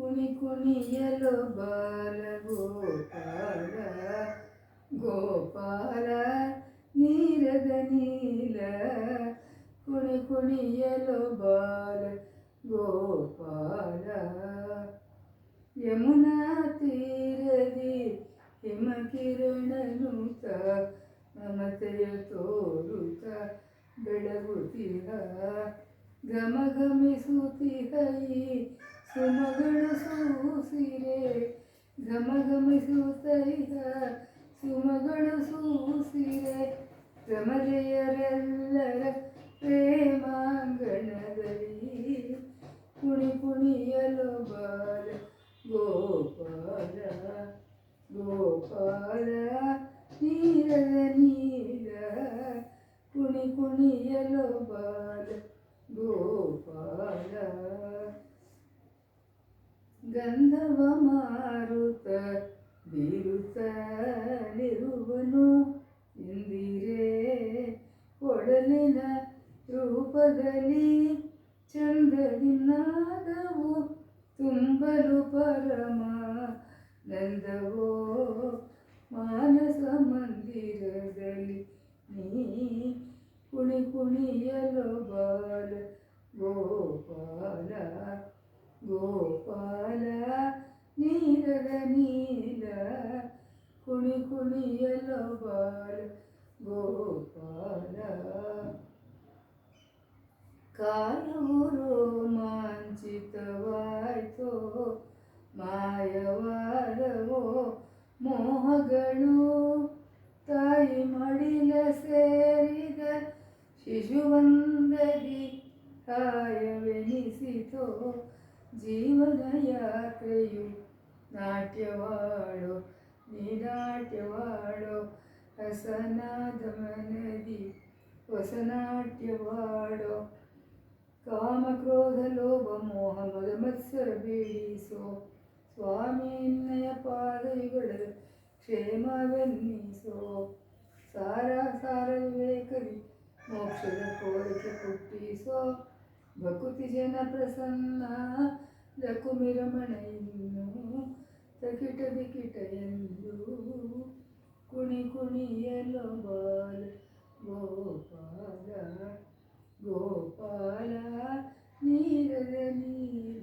ಕುಣಿ ಕುಣಿಯಲು ಬಾಲ ಗೋಪಾಲ ಗೋಪಾಲ, ನೀರದ ನೀಲ. ಕುಣಿ ಕುಣಿಯಲು ಬಾಲ, ಗೋಪಾಲ. ಯಮುನಾ ತೀರದಿ ಹಿಮಕಿರಣನುತ ಮಮತೆಯ ತೋರುತ, ಬೆಳಗುತ್ತಿಹ. ಈ ಸುಮಗಳು ಸೂಸಿರೆ ಘಮ ಘಮಿಸುತ್ತಿಹ ಸುಮಗಳು ಸೂಸಿರೆ ರಮರೆಯರೆಲ್ಲರ ಪ್ರೇಮಾಂಗಣದಲ್ಲಿ ಕುಣಿ ಕುಣಿಯಲು ಬಾಲ ಗೋಪಾಲ ಗೋಪಾಲ ನೀರದ ನೀಲ ಕುಣಿ ಕುಣಿಯಲು ಬಾಲ ಗೋಪಾಲ ಗಂಧವ ಮಾರುತ ಬೀರುತ್ತಲಿರುವನು ಇಂದಿರೇ ಕೊಡಲಿನ ರೂಪದಲ್ಲಿ ಚಂದದಿನಾದವು ತುಂಬಲು ಪರಮ ನಂದವೋ ಮಾನಸ ಮಂದಿರದಲ್ಲಿ ನೀ ಕುಣಿ ಕುಣಿಯಲು ಬಾಲ ಗೋಪಾಲ ಗೋಪಾಲ ನೀರದ ನೀಲ, ಕುಣಿ ಕುಣಿಯಲು ಬಾಲ ಗೋಪಾಲ. ಕಾಲವು ರೋಮಾಂಚಿತವಾಯ್ತೋ, ಮಾಯವಾದವೋ, ಮೋಹಗಳು ತಾಯಿ ಮಡಿಲ ಸೇರಿದ ಶಿಶುವಂದರಿ ಕಾಯವೆನಿಸಿತೋ ಜೀವನ ಯಾತ್ರೆಯು ನಾಟ್ಯವಾಡೋ ನೀನಾಟ್ಯವಾಡೋ ಹಸನಾದ ಮನದಿ ಹೊಸ ಕಾಮ ಕ್ರೋಧ ಲೋಭ, ಮೋಹ ಮದ ಮತ್ಸರ ಬೇಡಿಸೋ ಸ್ವಾಮಿ ನಿನ್ನಯ ಪಾದಯುಗಳ ಕ್ಷೇಮವೆನ್ನಿಸೋ. ಸಾರ ಸಾರ ವಿವೇಕದಿ ಮೋಕ್ಷದ ಕೋರಿಕೆ ಹುಟ್ಟಿಸೋ ಭಕುತಿ ಜನ ಪ್ರಸನ್ನ ಲಕುಮಿರಮಣ ಇನ್ನು ತಕಿಟ ದಿಕಿಟ ಎಂದು ಕುಣಿ ಕುಣಿಯಲು ಬಾಲ ಗೋಪಾಲ ಗೋಪಾಲ ನೀರದ ನೀ